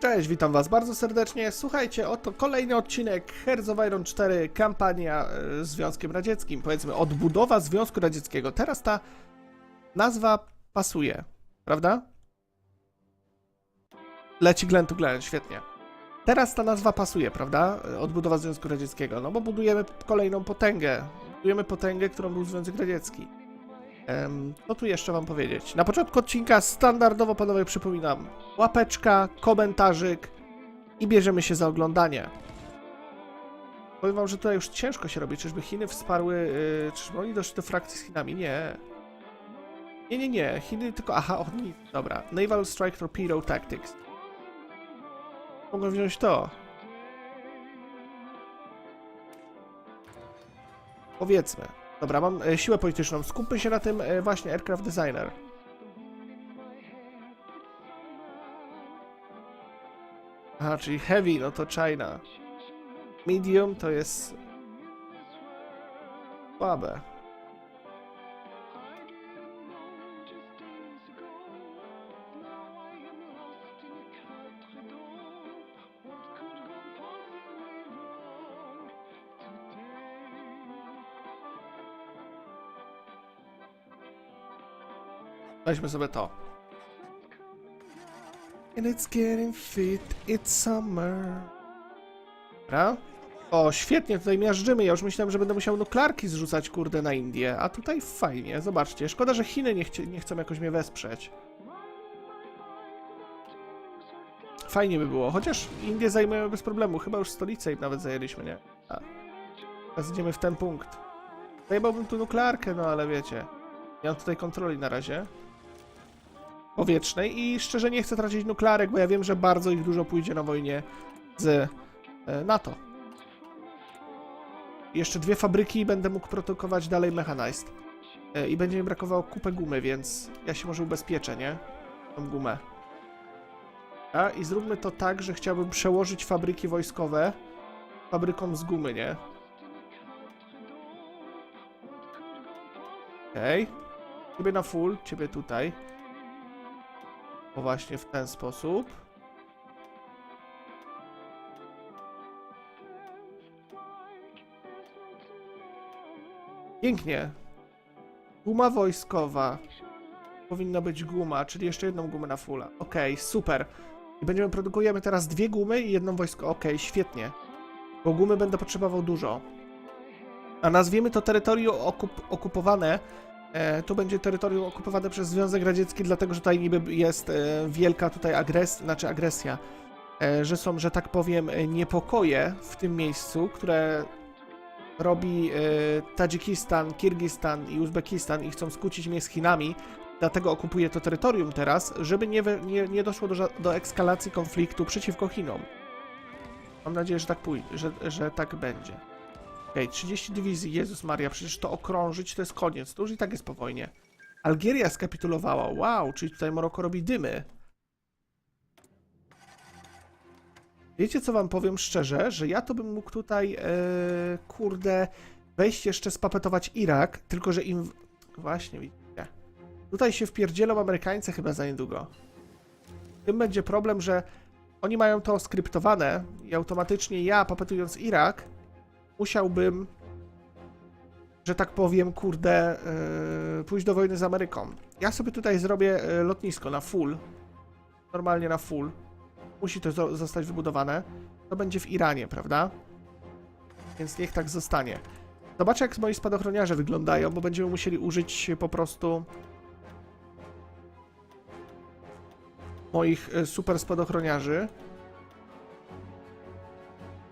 Cześć, witam was bardzo serdecznie. Słuchajcie, oto kolejny odcinek Hearts of Iron 4, kampania e, z Związkiem Radzieckim. Powiedzmy, odbudowa Związku Radzieckiego. Teraz ta nazwa pasuje, prawda? Leci Glen to Glen, świetnie. Teraz ta nazwa pasuje, prawda? E, Odbudowa Związku Radzieckiego, no bo budujemy kolejną potęgę. Budujemy potęgę, którą był Związek Radziecki. Co tu jeszcze wam powiedzieć? Na początku odcinka standardowo, panowie, przypominam, łapeczka, komentarzyk i bierzemy się za oglądanie. Powiem wam, że tutaj już ciężko się robi. Czyżby Chiny wsparły, yy, czyżby oni doszli do frakcji z Chinami? Nie. Nie, nie, nie. Chiny tylko, aha, oni, dobra. Naval Strike Torpedo Tactics. Mogą wziąć to. Powiedzmy. Dobra, mam e, siłę polityczną. Skupmy się na tym e, właśnie Aircraft Designer. Aha, czyli heavy, no to China. Medium to jest słabe. Weźmy sobie to. And it's getting fit, it's summer. Dobra. O, świetnie, tutaj miażdżymy. Ja już myślałem, że będę musiał nuklearki zrzucać, kurde, na Indię. A tutaj fajnie, zobaczcie. Szkoda, że Chiny nie, chcie, nie chcą jakoś mnie wesprzeć. Fajnie by było, chociaż Indie zajmujemy bez problemu. Chyba już stolicę im nawet zajęliśmy, nie? A. Teraz idziemy w ten punkt. Zajmowałbym tu nuklearkę, no ale wiecie. Nie mam tutaj kontroli na razie powietrznej i szczerze nie chcę tracić nuklearek, bo ja wiem, że bardzo ich dużo pójdzie na wojnie z e, NATO. Jeszcze dwie fabryki i będę mógł produkować dalej Mechanized. I będzie mi brakowało kupę gumy, więc ja się może ubezpieczę, nie? Tą gumę. A, I zróbmy to tak, że chciałbym przełożyć fabryki wojskowe fabrykom z gumy, nie? Okej. Okay. Ciebie na full, ciebie tutaj. O właśnie w ten sposób. Pięknie. Guma wojskowa. Powinna być guma, czyli jeszcze jedną gumę na fulla. Okej, super. I będziemy produkujemy teraz dwie gumy i jedną wojsko. Okej, świetnie. Bo gumy będę potrzebował dużo. A nazwiemy to terytorium okup okupowane to będzie terytorium okupowane przez Związek Radziecki, dlatego że tutaj niby jest e, wielka tutaj agres znaczy agresja, e, że są, że tak powiem, e, niepokoje w tym miejscu, które robi e, Tadżykistan, Kirgistan i Uzbekistan i chcą skłócić mnie z Chinami, dlatego okupuje to terytorium teraz, żeby nie, nie, nie doszło do, do ekskalacji konfliktu przeciwko Chinom. Mam nadzieję, że tak pójdzie, że, że tak będzie. Okej, 30 dywizji, Jezus Maria, przecież to okrążyć to jest koniec, to już i tak jest po wojnie. Algieria skapitulowała, wow, czyli tutaj Maroko robi dymy. Wiecie co wam powiem szczerze, że ja to bym mógł tutaj, e, kurde, wejść jeszcze spapetować Irak, tylko że im... Właśnie, widzicie. Tutaj się wpierdzielą Amerykańcy chyba za niedługo. Tym będzie problem, że oni mają to skryptowane i automatycznie ja, papetując Irak, musiałbym, że tak powiem, kurde, yy, pójść do wojny z Ameryką. Ja sobie tutaj zrobię yy, lotnisko na full. Normalnie na full. Musi to zo- zostać wybudowane. To będzie w Iranie, prawda? Więc niech tak zostanie. Zobaczę, jak moi spadochroniarze wyglądają, bo będziemy musieli użyć po prostu moich yy, super spadochroniarzy.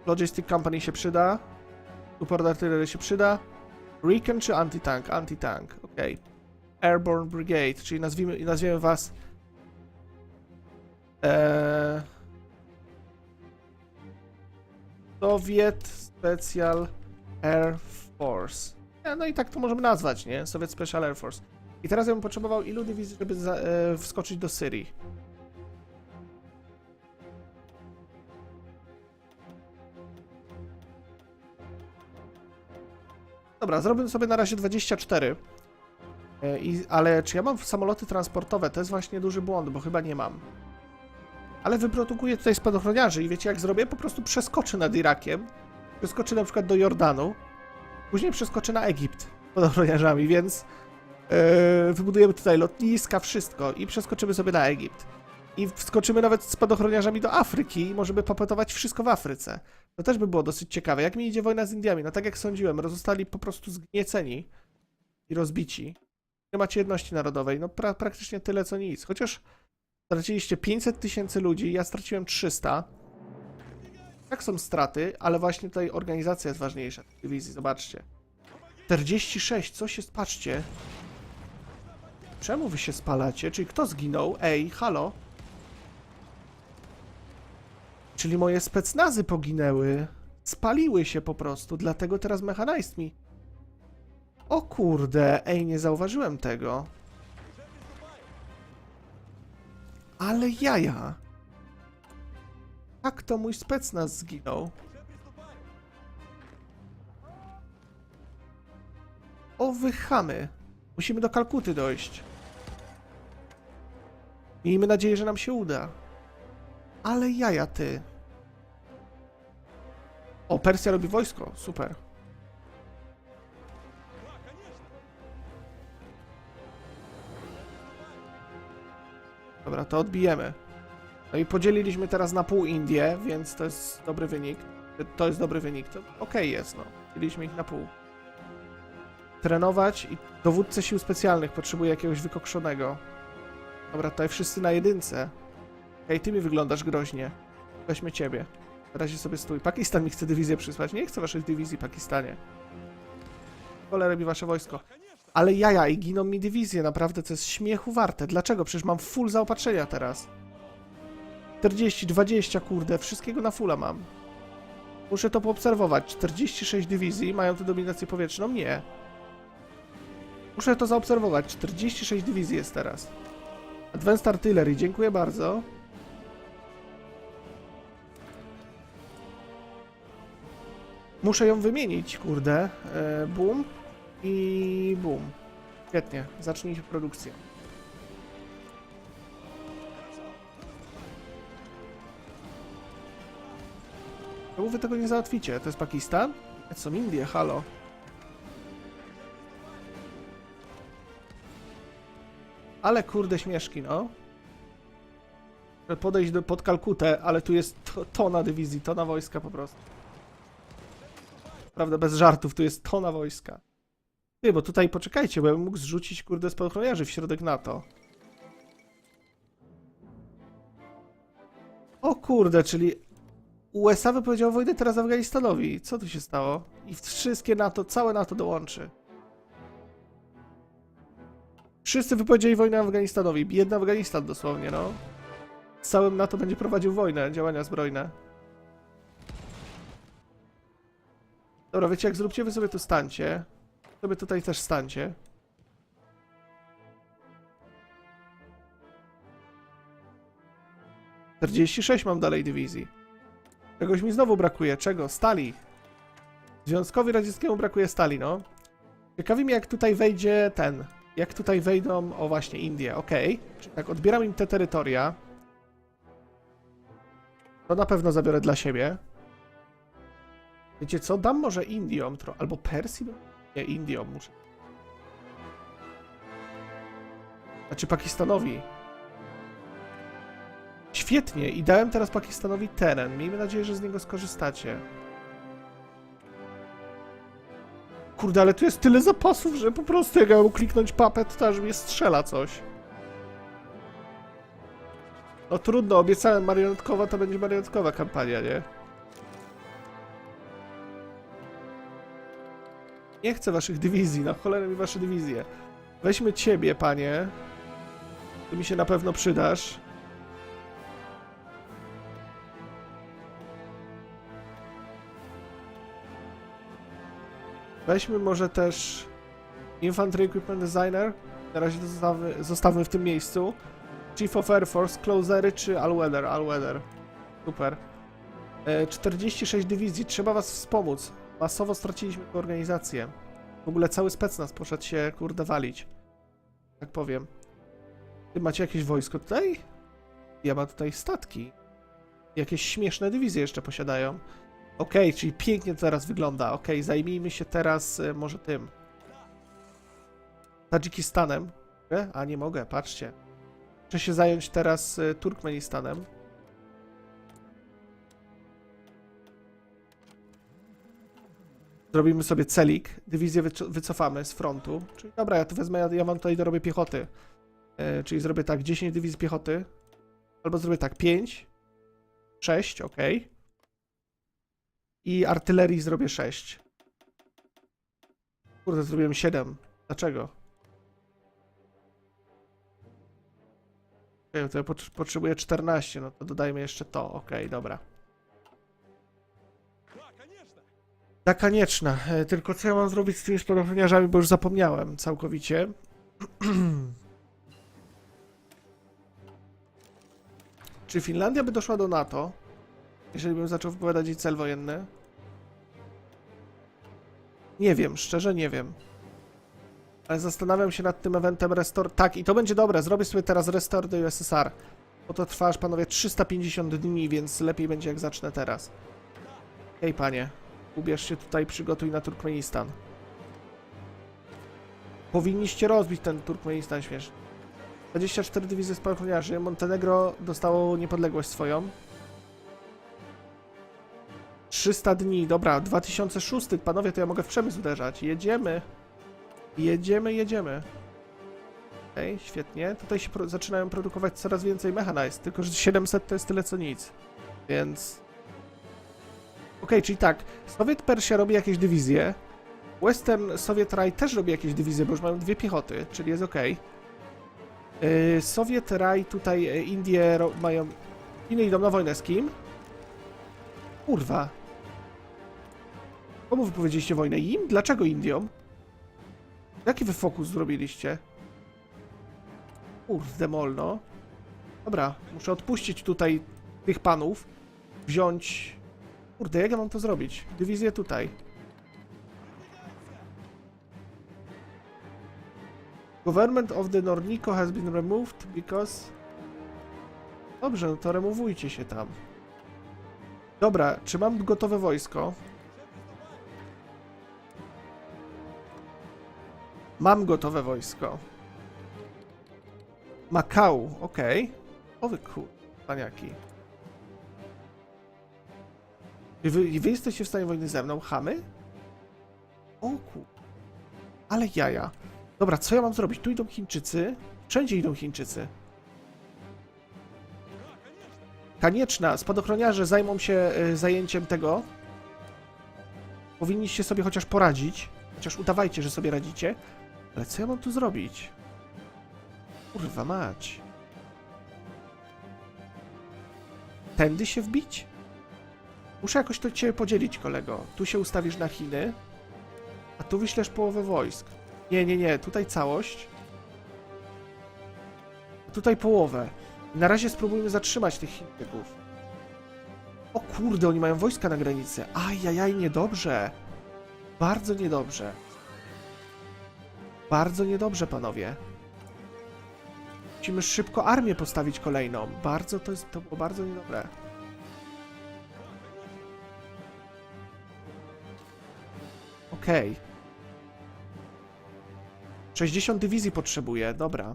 Logistic Company się przyda. Support artylerii się przyda. Recon czy anti-tank? Anti-tank, okej. Airborne Brigade, czyli nazwijmy, nazwiemy was... Eee, Soviet Special Air Force. E, No i tak to możemy nazwać, nie? Soviet Special Air Force. I teraz ja bym potrzebował ilu dywizji, żeby za, e, wskoczyć do Syrii? Dobra, zrobię sobie na razie 24. E, I, ale czy ja mam samoloty transportowe? To jest właśnie duży błąd, bo chyba nie mam. Ale wyprodukuję tutaj spadochroniarzy i wiecie jak zrobię? Po prostu przeskoczę nad Irakiem, przeskoczę na przykład do Jordanu, później przeskoczę na Egipt spadochroniarzami, więc yy, wybudujemy tutaj lotniska, wszystko i przeskoczymy sobie na Egipt. I wskoczymy nawet spadochroniarzami do Afryki i możemy popetować wszystko w Afryce. To też by było dosyć ciekawe. Jak mi idzie wojna z Indiami? No tak jak sądziłem, zostali po prostu zgnieceni i rozbici. Nie macie jedności narodowej. No pra praktycznie tyle co nic. Chociaż straciliście 500 tysięcy ludzi, ja straciłem 300. Tak są straty, ale właśnie tutaj organizacja jest ważniejsza. tych Dywizji, zobaczcie. 46, coś jest, patrzcie. Czemu wy się spalacie? Czyli kto zginął? Ej, halo? Czyli moje specnazy poginęły. Spaliły się po prostu, dlatego teraz mechanizm mi... O kurde, ej, nie zauważyłem tego. Ale jaja. Jak to mój specnaz zginął? O wychamy. Musimy do Kalkuty dojść. Miejmy nadzieję, że nam się uda. Ale jaja ty. O, Persja robi wojsko. Super. Dobra, to odbijemy. No i podzieliliśmy teraz na pół Indię, więc to jest dobry wynik. To jest dobry wynik. To okej jest, no. Dzieliliśmy ich na pół. Trenować i dowódcę sił specjalnych potrzebuje jakiegoś wykokszonego. Dobra, tutaj wszyscy na jedynce. Hej, ty mi wyglądasz groźnie. Weźmy ciebie. Na razie sobie stój. Pakistan mi chce dywizję przysłać. Nie chcę waszych dywizji, Pakistanie. Cholera mi wasze wojsko. Ale jaja i giną mi dywizje, naprawdę to jest śmiechu warte. Dlaczego? Przecież mam full zaopatrzenia teraz. 40, 20, kurde, wszystkiego na fulla mam. Muszę to poobserwować. 46 dywizji mają tu dominację powietrzną? Nie. Muszę to zaobserwować. 46 dywizji jest teraz. Advanced Artillery, dziękuję bardzo. Muszę ją wymienić, kurde. E, boom i boom. Świetnie, zacznijcie produkcję. Czemu wy tego nie załatwicie? To jest Pakistan? To są Indie, halo. Ale kurde śmieszki, no. Podejść do, pod Kalkutę, ale tu jest to, tona dywizji, tona wojska po prostu. Prawda, bez żartów, tu jest tona wojska. Ty, bo tutaj poczekajcie, bo ja bym mógł zrzucić kurde spadochroniarzy w środek NATO. O kurde, czyli USA wypowiedziało wojnę teraz Afganistanowi. Co tu się stało? I wszystkie NATO, całe NATO dołączy. Wszyscy wypowiedzieli wojnę Afganistanowi. Biedny Afganistan dosłownie, no. Całym NATO będzie prowadził wojnę, działania zbrojne. Dobra, wiecie jak zróbcie? Wy sobie tu stańcie. Sobie tutaj też stańcie. Czterdzieści sześć mam dalej dywizji. Czegoś mi znowu brakuje. Czego? Stali. Związkowi Radzieckiemu brakuje stali, no. Ciekawi mnie jak tutaj wejdzie ten. Jak tutaj wejdą, o właśnie, Indie, okej. Czyli tak, odbieram im te terytoria. To na pewno zabiorę dla siebie. Wiecie co? Dam może Indiom, tro- albo Persji? Nie, Indiom muszę. Znaczy Pakistanowi. Świetnie, i dałem teraz Pakistanowi teren. Miejmy nadzieję, że z niego skorzystacie. Kurde, ale tu jest tyle zapasów, że po prostu jak ja mam kliknąć papet, to aż mnie strzela coś. No trudno, obiecałem marionetkowa, to będzie marionetkowa kampania, nie? Nie chcę waszych dywizji, na cholerę mi wasze dywizje. Weźmy ciebie, panie. Ty mi się na pewno przydasz. Weźmy może też Infantry Equipment Designer. Na razie to zostawy, zostawmy w tym miejscu. Chief of Air Force, Closery czy Allweather? Allweather. Super. E, 46 dywizji, trzeba was wspomóc. Masowo straciliśmy organizację. W ogóle cały specnaz poszedł się, kurde, walić. Tak powiem. Ty macie jakieś wojsko tutaj? Ja ma tutaj statki. Jakieś śmieszne dywizje jeszcze posiadają. Okej, czyli pięknie to teraz wygląda. Okej, zajmijmy się teraz y, może tym. Tadżykistanem. A nie mogę, patrzcie. Muszę się zająć teraz y, Turkmenistanem. Zrobimy sobie celik, dywizję wyco- wycofamy z frontu. Czyli dobra, ja to wezmę, ja, wam tutaj dorobię piechoty. E, czyli zrobię tak, 10 dywizji piechoty. Albo zrobię tak, 5. 6, ok. I artylerii zrobię 6. Kurde, zrobiłem 7. Dlaczego? Okej, to ja pot- potrzebuję 14, no to dodajmy jeszcze to. Okej, dobra. Tak, konieczna. E, Tylko co ja mam zrobić z tymi spadochroniarzami, bo już zapomniałem całkowicie. Czy Finlandia by doszła do NATO, jeżeli bym zaczął wypowiadać jej cel wojenny? Nie wiem, szczerze nie wiem. Ale zastanawiam się nad tym eventem Restore. Tak, i to będzie dobre. Zrobię sobie teraz Restore do USSR. Bo to trwa aż panowie 350 dni, więc lepiej będzie jak zacznę teraz. Hej panie, ubierz się tutaj, przygotuj na Turkmenistan. Powinniście rozbić ten Turkmenistan śmiesznie. 24 dywizje spadochroniarzy. Montenegro dostało niepodległość swoją. 300 dni, dobra, 2006, panowie, to ja mogę w przemysł uderzać. Jedziemy. Jedziemy, jedziemy. Okej, świetnie. Tutaj się pro zaczynają produkować coraz więcej mechanized, tylko że 700 to jest tyle co nic. Więc... Okej, czyli tak, Sowiet Persja robi jakieś dywizje, Western Soviet Raj też robi jakieś dywizje, bo już mają dwie piechoty, czyli jest okej. Yy, Sowiet Raj tutaj, e, Indie mają... Chiny idą na wojnę z kim? Kurwa. Komu wypowiedzieliście wojnę? Im? Dlaczego Indiom? Jaki wy fokus zrobiliście? Kurde molno. Dobra, muszę odpuścić tutaj tych panów. Wziąć... Kurde, jak ja mam to zrobić? Dywizję tutaj. Government of the Nornico has been removed because... Dobrze, no to remowujcie się tam. Dobra, czy mam gotowe wojsko? Mam gotowe wojsko. Makau, okej. O wy kur... paniaki. I wy, wy jesteście w stanie wojny ze mną, chamy? O. Ale jaja. Dobra, co ja mam zrobić? Tu idą Chińczycy. Wszędzie idą Chińczycy. Konieczna. Spadochroniarze zajmą się y, zajęciem tego. Powinniście sobie chociaż poradzić. Chociaż udawajcie, że sobie radzicie. Ale co ja mam tu zrobić? Kurwa mać. Tędy się wbić? Muszę jakoś to cię podzielić, kolego. Tu się ustawisz na Chiny, a tu wyślesz połowę wojsk. Nie, nie, nie. Tutaj całość. A tutaj połowę. Na razie spróbujmy zatrzymać tych Chińczyków. O kurde, oni mają wojska na granicy. Ajajaj, niedobrze. Bardzo niedobrze. Bardzo niedobrze, panowie. Musimy szybko armię postawić kolejną. Bardzo to jest, to było bardzo niedobre. Okej. 60 dywizji potrzebuję, dobra.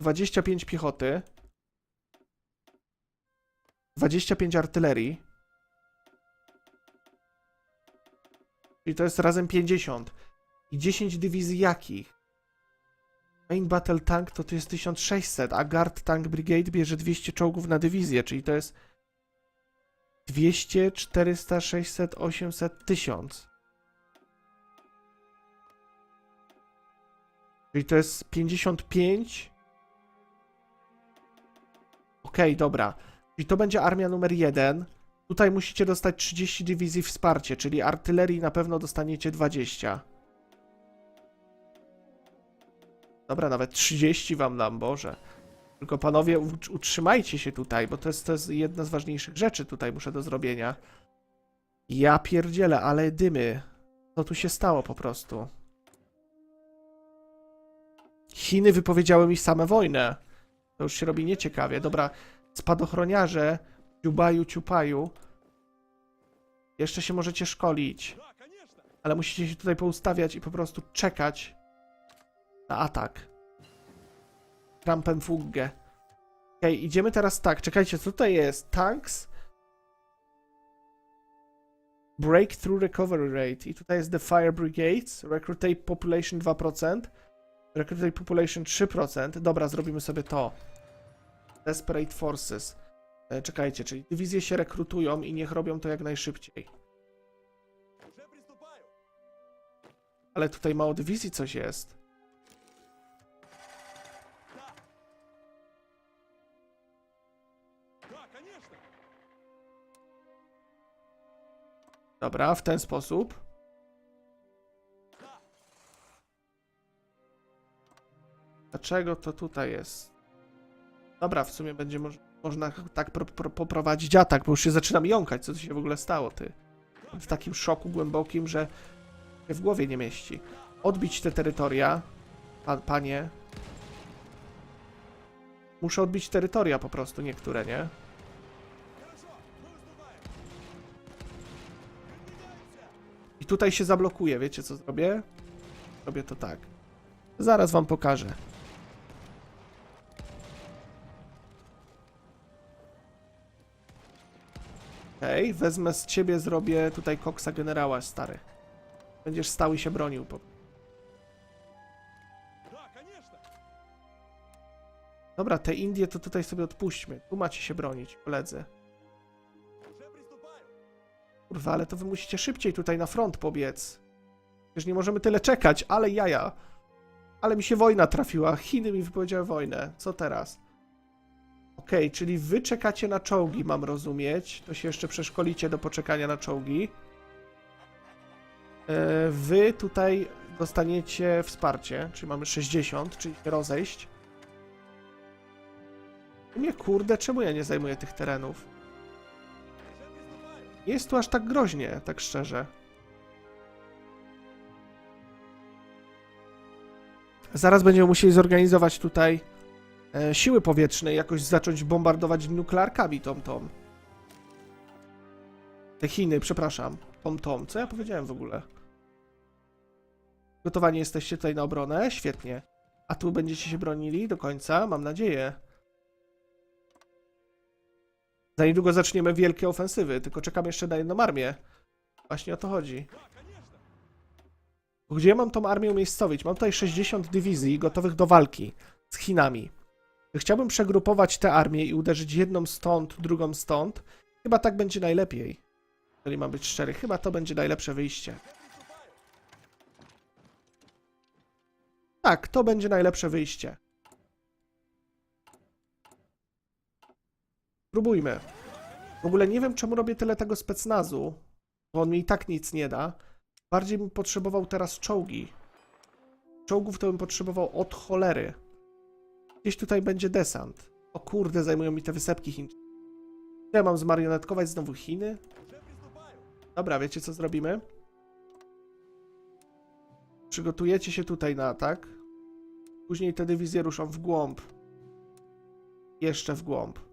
25 piechoty. 25 artylerii. Czyli to jest razem 50. I 10 dywizji jakich? Main Battle Tank to to jest 1600, a Guard Tank Brigade bierze 200 czołgów na dywizję, czyli to jest 200, 400, 600, 800, 1000. Czyli to jest 55. Okej, dobra. Czyli to będzie armia numer 1. Tutaj musicie dostać 30 dywizji wsparcie, czyli artylerii na pewno dostaniecie 20. Dobra, nawet 30 wam dam, Boże. Tylko panowie, ut- utrzymajcie się tutaj, bo to jest, to jest jedna z ważniejszych rzeczy tutaj muszę do zrobienia. Ja pierdzielę, ale dymy. Co tu się stało po prostu? Chiny wypowiedziały mi same wojnę. To już się robi nieciekawie. Dobra, spadochroniarze, ciubaju, ciupaju. Jeszcze się możecie szkolić. Ale musicie się tutaj poustawiać i po prostu czekać na atak. Krampenfugge. Okej, idziemy teraz tak. Czekajcie, co tutaj jest? Tanks? Breakthrough recovery rate. I tutaj jest the fire brigades. Recruitate population 2%. Recruitate population 3%. Dobra, zrobimy sobie to. Desperate forces. E, czekajcie, czyli dywizje się rekrutują i niech robią to jak najszybciej. Ale tutaj mało dywizji coś jest. Dobra, w ten sposób. Dlaczego to tutaj jest? Dobra, w sumie będzie moż można tak pro pro poprowadzić atak, bo już się zaczynam jąkać, co tu się w ogóle stało, ty. W takim szoku głębokim, że się w głowie nie mieści. Odbić te terytoria, pa panie. Muszę odbić terytoria po prostu, niektóre, nie? Tutaj się zablokuje, wiecie co zrobię? Robię to tak. Zaraz wam pokażę. Okej, okay, wezmę z ciebie, zrobię tutaj koksa generała, stary. Będziesz stał i się bronił. Po... Dobra, te Indie to tutaj sobie odpuśćmy. Tu macie się bronić, koledzy. Kurwa, ale to wy musicie szybciej tutaj na front pobiec. Przecież nie możemy tyle czekać, ale jaja. Ale mi się wojna trafiła. Chiny mi wypowiedziały wojnę. Co teraz? Okej, okay, czyli wy czekacie na czołgi, mam rozumieć. To się jeszcze przeszkolicie do poczekania na czołgi. E, Wy tutaj dostaniecie wsparcie, czyli mamy 60, czyli rozejść. Nie kurde, czemu ja nie zajmuję tych terenów? Nie jest tu aż tak groźnie, tak szczerze. Zaraz będziemy musieli zorganizować tutaj e, siły powietrzne i jakoś zacząć bombardować nuklearkami tom tom. Te Chiny, przepraszam. Tom tom. Co ja powiedziałem w ogóle? Gotowani jesteście tutaj na obronę? Świetnie. A tu będziecie się bronili do końca? Mam nadzieję. Za niedługo zaczniemy wielkie ofensywy, tylko czekam jeszcze na jedną armię. Właśnie o to chodzi. Gdzie mam tą armię umiejscowić? Mam tutaj 60 dywizji gotowych do walki z Chinami. Chciałbym przegrupować te armie i uderzyć jedną stąd, drugą stąd. Chyba tak będzie najlepiej. Jeżeli mam być szczery, chyba to będzie najlepsze wyjście. Tak, to będzie najlepsze wyjście. Spróbujmy. W ogóle nie wiem, czemu robię tyle tego specnazu, bo on mi i tak nic nie da. Bardziej bym potrzebował teraz czołgi. Czołgów to bym potrzebował od cholery. Gdzieś tutaj będzie desant. O kurde, zajmują mi te wysepki chińskie. Ja mam zmarionetkować znowu Chiny? Dobra, wiecie co zrobimy? Przygotujecie się tutaj na atak. Później te dywizje ruszą w głąb. Jeszcze w głąb.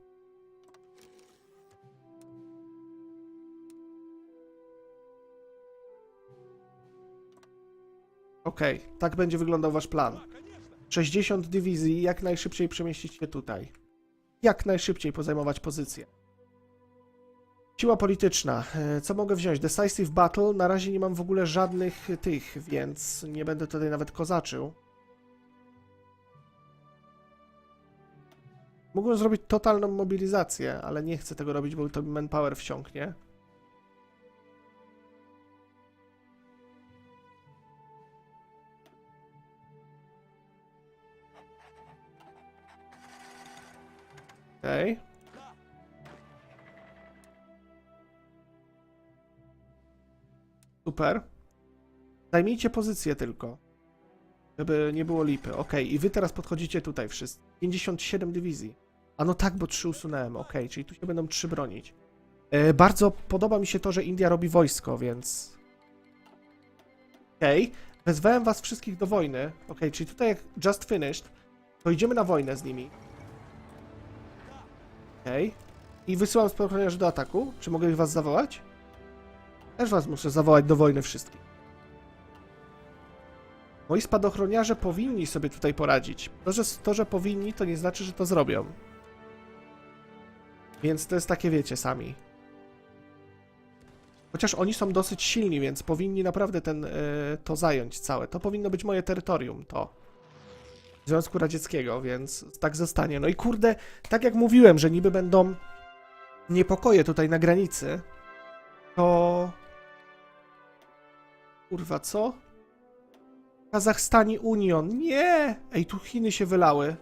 Okej, okay, tak będzie wyglądał wasz plan. 60 dywizji, jak najszybciej przemieścić się tutaj. Jak najszybciej pozajmować pozycję. Siła polityczna. E, co mogę wziąć? Decisive Battle. Na razie nie mam w ogóle żadnych tych, więc nie będę tutaj nawet kozaczył. Mógłbym zrobić totalną mobilizację, ale nie chcę tego robić, bo to manpower wsiąknie. Okej. Okay. Super. Zajmijcie pozycję tylko. Żeby nie było lipy. Ok, i wy teraz podchodzicie tutaj wszyscy. 57 dywizji. A no tak, bo 3 usunąłem. Ok, czyli tu się będą 3 bronić. E, bardzo podoba mi się to, że India robi wojsko, więc... Ok, wezwałem was wszystkich do wojny. Ok, czyli tutaj jak just finished, to idziemy na wojnę z nimi. Okej. I wysyłam spadochroniarzy do ataku. Czy mogę ich was zawołać? Też was muszę zawołać do wojny wszystkich. Moi spadochroniarze powinni sobie tutaj poradzić. To że, to, że powinni, to nie znaczy, że to zrobią. Więc to jest takie, wiecie, sami. Chociaż oni są dosyć silni, więc powinni naprawdę ten, e, to zająć całe. To powinno być moje terytorium, to. Związku Radzieckiego, więc tak zostanie. No i kurde, tak jak mówiłem, że niby będą niepokoje tutaj na granicy, to... Kurwa, co? Kazachstanie Union. Nie! Ej, tu Chiny się wylały.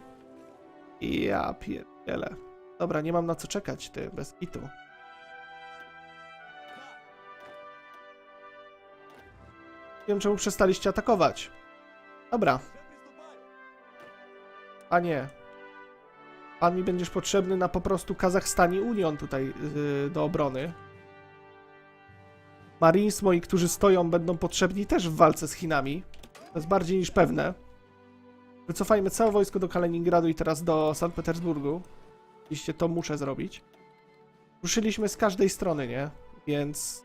Ja pierdzielę. Dobra, nie mam na co czekać, ty, bez kitu. Nie wiem, czemu przestaliście atakować. Dobra. A nie. Pan mi będziesz potrzebny na po prostu Kazachstanie Union tutaj yy, do obrony. Marines moi, którzy stoją, będą potrzebni też w walce z Chinami. To jest bardziej niż pewne. Wycofajmy całe wojsko do Kaliningradu i teraz do Sankt Petersburgu. Oczywiście to muszę zrobić. Ruszyliśmy z każdej strony, nie? Więc...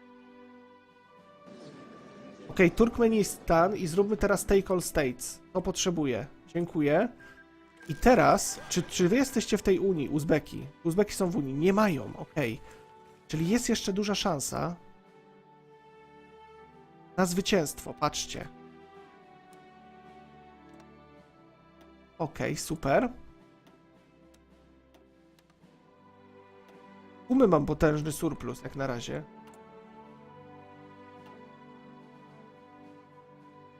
Okej, Turkmenistan i zróbmy teraz Take All States. To potrzebuję. Dziękuję. I teraz, czy, czy wy jesteście w tej Unii, Uzbeki? Uzbeki są w Unii. Nie mają, okej. Czyli jest jeszcze duża szansa na zwycięstwo, patrzcie. Okej, super. Umy mam potężny surplus, jak na razie.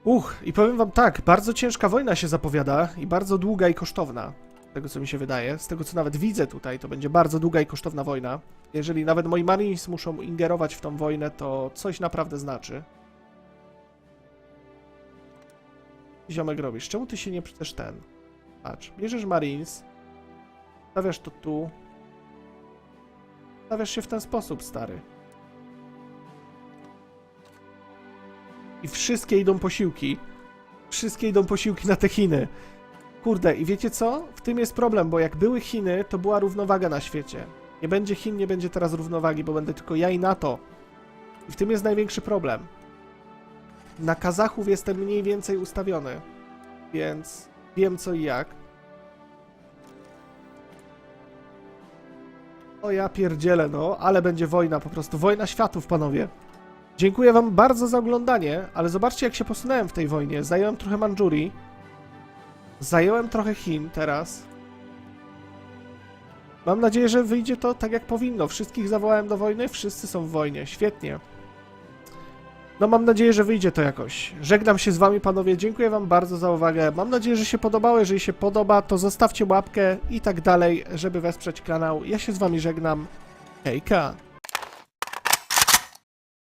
Uch, i powiem wam tak, bardzo ciężka wojna się zapowiada i bardzo długa i kosztowna. Z tego co mi się wydaje, z tego co nawet widzę tutaj, to będzie bardzo długa i kosztowna wojna. Jeżeli nawet moi Marines muszą ingerować w tą wojnę, to coś naprawdę znaczy. Ziomek robisz, czemu ty się nie też ten? Patrz, bierzesz Marines, stawiasz to tu, stawiasz się w ten sposób, stary. I wszystkie idą posiłki. Wszystkie idą posiłki na te Chiny. Kurde, i wiecie co? W tym jest problem, bo jak były Chiny, to była równowaga na świecie. Nie będzie Chin, nie będzie teraz równowagi, bo będę tylko ja i NATO. I w tym jest największy problem. Na Kazachów jestem mniej więcej ustawiony, więc wiem co i jak. O ja pierdzielę, no, ale będzie wojna, po prostu wojna światów, panowie. Dziękuję wam bardzo za oglądanie, ale zobaczcie jak się posunąłem w tej wojnie. Zająłem trochę Mandżurii. Zająłem trochę Chin teraz. Mam nadzieję, że wyjdzie to tak jak powinno. Wszystkich zawołałem do wojny, wszyscy są w wojnie. Świetnie. No mam nadzieję, że wyjdzie to jakoś. Żegnam się z wami panowie, dziękuję wam bardzo za uwagę. Mam nadzieję, że się podobało. Jeżeli się podoba, to zostawcie łapkę i tak dalej, żeby wesprzeć kanał. Ja się z wami żegnam. Hejka!